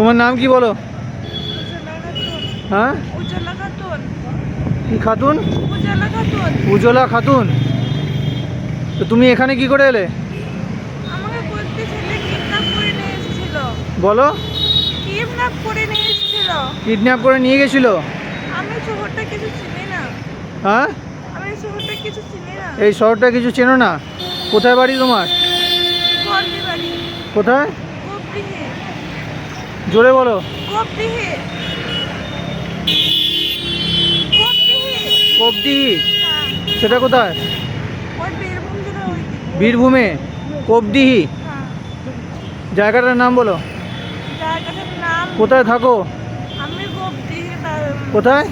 তোমার নাম কি বলো? হ্যাঁ? খাতুন? উজ্জ্বলা খাতুন। তো তুমি এখানে কি করে এলে? বলো। কিডন্যাপ করে নিয়ে গেছিল? হ্যাঁ? এই শহরটা কিছু চেনো না। কোথায় বাড়ি তোমার? কোথায়? জোরে বলো। কোপডিহি হ্যাঁ। সেটা কোথায়? বীরভূম কোপডিহি হ্যাঁ। জায়গাটার নাম বলো। কোথায় থাকো? কোথায়?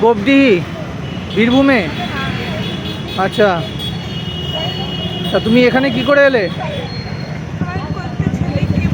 গোপডিহি বীরভূমে? হ্যাঁ। আচ্ছা। তা তুমি এখানে কি করে এলে আমার কয়েকটা ছেলে কিডন্যাপ হ্যাঁ? করে নিয়ে এসেছিল কয়েকটা ছেলে কিডন্যাপ করে নিয়ে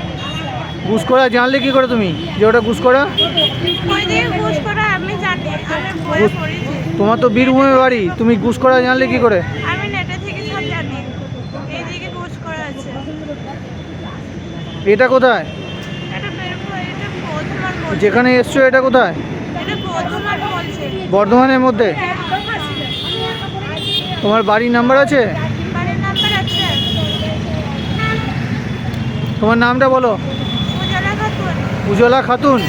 ঘুসকরা জানলে কি করে তুমি যে ওটা পড়েছি। তোমার তো বীরভূমে বাড়ি তুমি ঘুসকরা জানলে কি করে? এটা কোথায়? যেখানে এসছো এটা কোথায়? বর্ধমানের মধ্যে? তোমার বাড়ির নাম্বার আছে। তোমার নামটা বলো। উজ্জ্বলা খাতুন।